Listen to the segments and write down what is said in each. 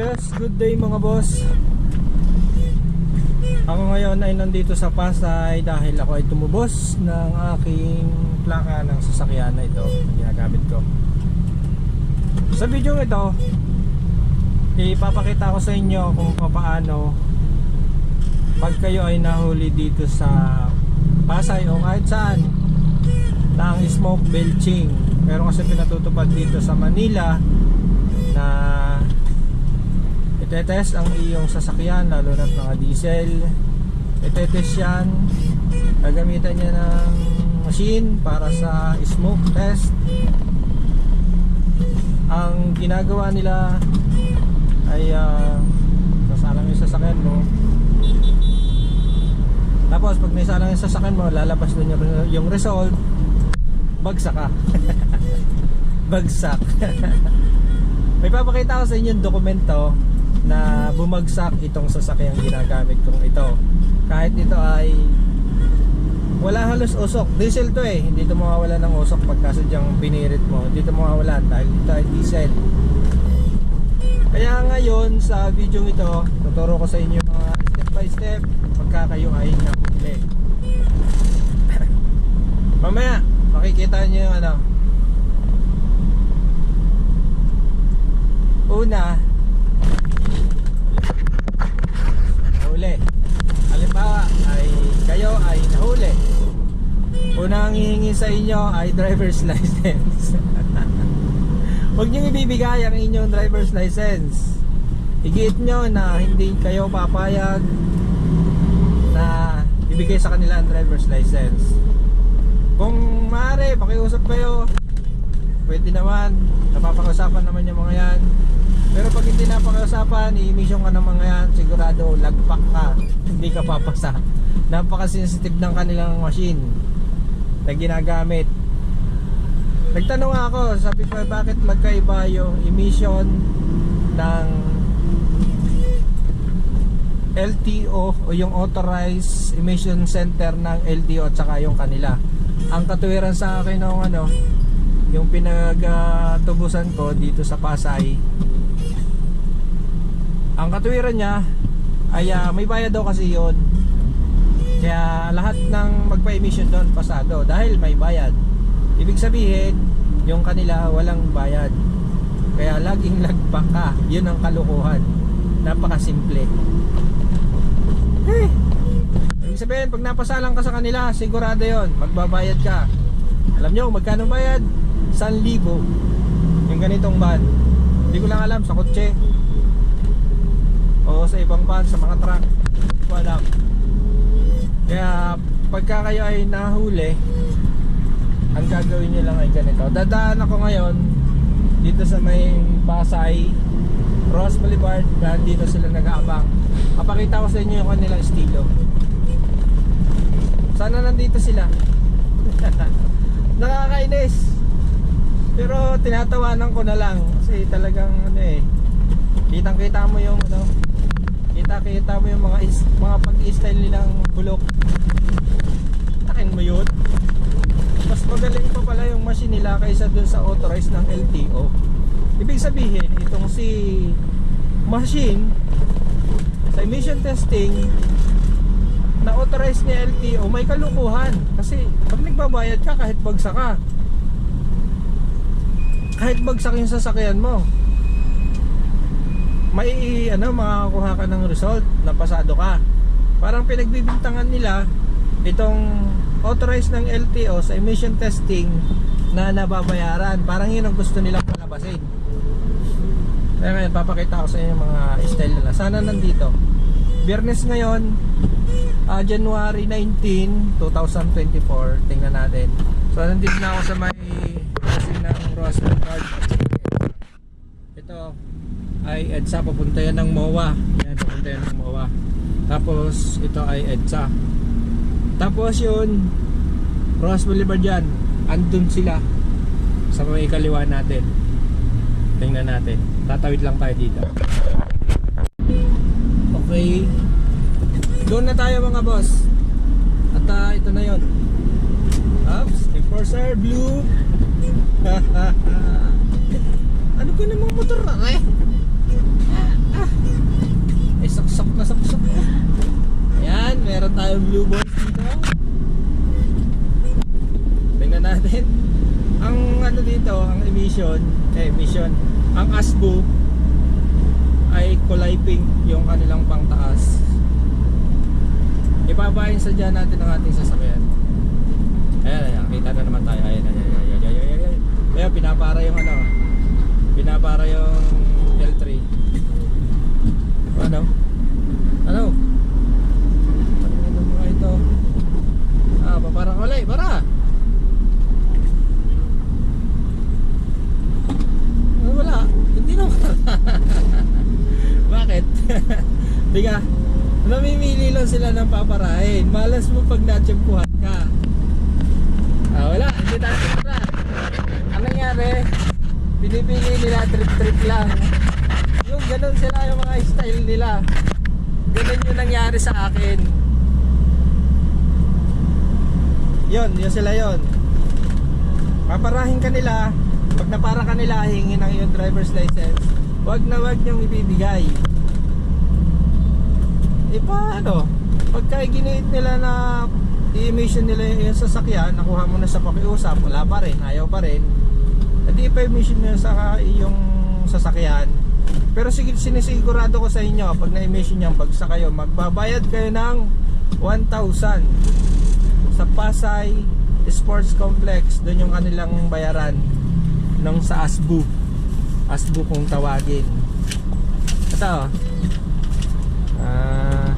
Yes, good day mga boss. Ako ngayon ay nandito sa Pasay dahil ako ay tumubos ng aking plaka ng sasakyan na ito na ginagamit ko. Sa video ito, ipapakita ko sa inyo kung paano pag kayo ay nahuli dito sa Pasay o kahit saan ng smoke belching. Pero kasi pinatutupad dito sa Manila na itetest ang iyong sasakyan lalo na mga diesel. Itetest yan. Gagamitan niya ng machine para sa smoke test. Ang ginagawa nila ay uh, sasalang yung sasakyan mo. Tapos pag naisalang yung sasakyan mo lalabas dun yung, yung result. Bagsak ka. Bagsak. May papakita ko sa inyo yung dokumento na bumagsak itong sasakyang ginagamit kong ito. Kahit ito ay wala halos usok. Diesel to eh. Hindi ito mawawala ng usok pagka sadyang binirit mo. Hindi ito mawawala dahil ito ay diesel. Kaya ngayon sa video ito tuturo ko sa inyo mga step by step pagka kayo ay nahuli mamaya makikita nyo yung ano. Una nahuli halimbawa ay kayo ay nahuli. Unang hihingi sa inyo ay driver's license. Huwag nyo ibibigay ang inyong driver's license. Igiit nyo na hindi kayo papayag na ibigay sa kanila ang driver's license. Kung maaari pakiusap kayo. Pwede naman. Napapakausapan naman yung mga yan pero pag hindi napakausapan i-emission ka ng mga yan sigurado lagpak ka. Hindi ka papasa. Napaka-sensitive ng kanilang machine na ginagamit. Nagtanong ako sabi ko bakit magkaiba yung emission ng LTO o yung authorized emission center ng LTO at saka yung kanila? Ang katuwiran sa akin ng ano yung pinagtubusan ko dito sa Pasay ang katuwiran niya ay ah, may bayad daw kasi yon kaya lahat ng magpa-emission doon pasado. Dahil may bayad. Ibig sabihin yung kanila walang bayad. Kaya laging lagpak ka yun ang kalukuhan. Napakasimple. Hey ibig sabihin pag napasalang ka sa kanila sigurado yon magbabayad ka. Alam nyo magkano bayad? 1,000 yung ganitong van. Hindi ko lang alam sa kotse sa ibang van sa mga truck hindi ko alam kaya pagka kayo ay nahuli ang gagawin nyo lang ay ganito. Dadaan ako ngayon dito sa may Pasay Ross Boulevard dahil dito sila nag-aabang. Papakita ko sa inyo yung kanilang estilo. Sana nandito sila. Nakakainis. Pero tinatawanan ko na lang kasi talagang ano eh kitang kita mo yung ano kita kita mo yung mga is, mga pag-style nilang bulok. Takin mo yun? Mas magaling pa pala yung machine nila kaysa dun sa authorized ng LTO ibig sabihin itong si machine sa emission testing na authorized ni LTO may kalukuhan. Kasi pag nagbabayad ka kahit bagsak ka. Kahit bagsak yung sasakyan mo may ano makakuha ka ng result na pasado ka. Parang pinagbibintangan nila itong authorized ng LTO sa emission testing na nababayaran. Parang yun ang gusto nilang palabasin. Kaya ngayon papakita ko sa inyo mga style nila. Sana nandito. Biyernes ngayon ah, January 19 2024 tingnan natin. So nandito na ako sa may kasi ng Roswell Park ito ay EDSA papunta yan ng MOA. Yan papunta yan ng MOA. Tapos ito ay EDSA. Tapos yun Ross Boulevard yan andun sila sa may kaliwa natin. Tingnan natin. Tatawid lang tayo dito. Okay. Doon na tayo mga boss. At ah, ito na yon Ups, enforcer blue. Ano ka namang motor eh saksok na saksok. Ayan, meron tayong blue balls dito. Tingnan natin. Ang ano dito, ang emission, eh emission, ang ASBO ay kulay pink yung kanilang pangtaas. Ipapain sa dyan natin ang ating sasakyan. Ayan, ayan, kita na naman tayo. Ayan, ayan, ayan, ayan, ayan, ayan. Ayan, pinapara yung ano, pinapara yung L3. Ano? Ano? Ano mga ito? Ah, paparang kulay, para! Ah, wala, hindi na. Bakit? Diga, namimili lang sila ng paparahin. Malas mo pag natsyempuhan ka. Ah, wala, hindi tayo para. Ang nangyari, pinipili nila trip-trip lang. Ganun sila yung mga style nila. Ganun yung nangyari sa akin. Yon, yun sila yon. Paparahin ka nila, pag napara ka nila, hingi ng iyong driver's license. Wag na wag niyong ibibigay. E paano? Pagka giniit nila na i-emission nila yung sasakyan, nakuha mo na sa pakiusap, wala pa rin, ayaw pa rin. Hindi pa emission nyo sa yung sasakyan. Pero sige, sinisigurado ko sa inyo, pag na-emission nyo, pagsa kayo, magbabayad kayo ng 1,000 sa Pasay Sports Complex. Doon yung kanilang bayaran ng sa ASBU. ASBU kung tawagin. Ito. Ah.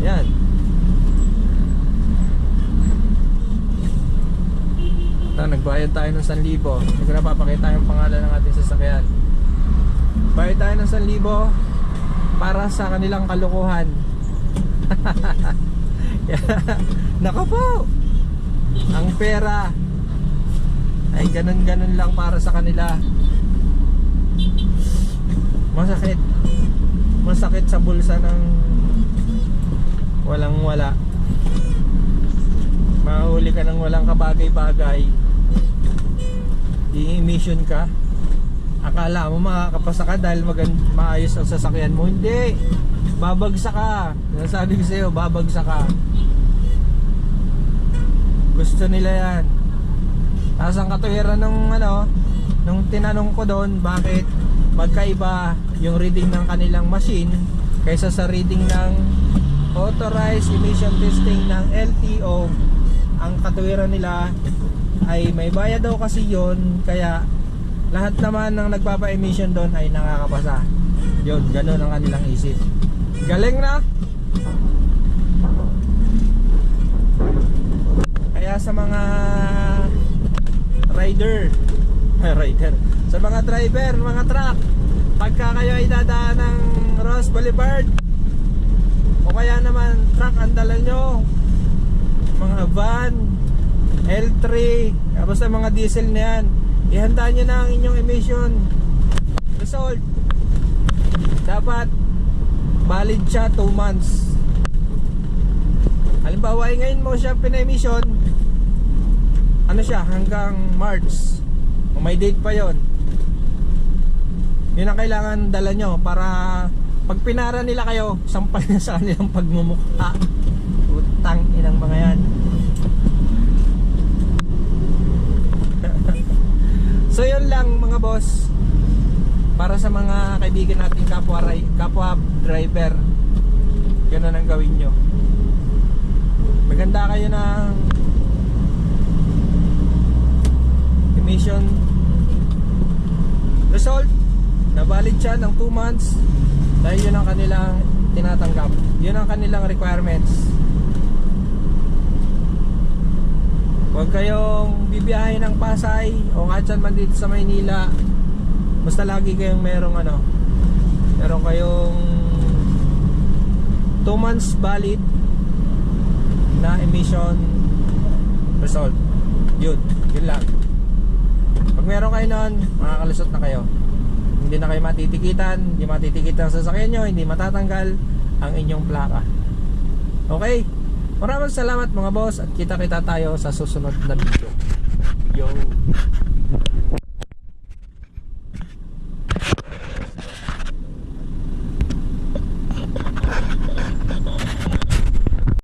yan. Ito, nagbayad tayo ng 1,000. Hindi ko na papakita yung pangalan ng ating sasakyan. Bayad tayo ng 1,000 para sa kanilang kalukuhan. Nako po! Ang pera ay ganun-ganun lang para sa kanila. Masakit. Masakit sa bulsa ng walang wala. Mahuli ka ng walang kabagay-bagay. I-emission ka. Akala mo makakapasa ka dahil magan- maayos ang sasakyan mo. Hindi. Babagsak ka. Sabi ko sa'yo, babagsak ka. Gusto nila yan. Tapos ang katuwiran ng ano, nung tinanong ko doon, bakit magkaiba yung reading ng kanilang machine kaysa sa reading ng authorized emission testing ng LTO ang katuwiran nila ay may bayad daw kasi yon kaya lahat naman ng nagpapa-emission doon ay nakakapasa. Yun, ganun ang kanilang isip. Galing na! Kaya sa mga rider rider sa mga driver, mga truck pagka kayo ay dadaan ng Ross Boulevard o kaya naman truck ang dala nyo mga van L3 basta mga diesel na yan ihanda nyo na ang inyong emission. Result. Dapat valid siya 2 months. Halimbawa ay ngayon mo siya pina-emission ano siya hanggang March. O may date pa yon yun ang kailangan dala nyo para pag pinara nila kayo sampal na sa kanilang pagmumukha. Utang inang mga yan so yun lang mga boss. Para sa mga kaibigan nating kapwa, kapwa driver ganun ang gawin nyo. Maganda kayo ng emission. Result na valid siya ng 2 months dahil yun ang kanilang tinatanggap. Yun ang kanilang requirements huwag kayong bibiyahin ng Pasay o kahit saan man dito sa Maynila. Basta lagi kayong merong ano meron kayong 2 months valid na emission result. Yun, yun lang. Pag meron kayo nun, makakalusot na kayo. Hindi na kayo matitikitan hindi matitikitan sa sasakyan nyo hindi matatanggal ang inyong plaka. Okay maraming salamat mga boss at kita kita tayo sa susunod na video. Yo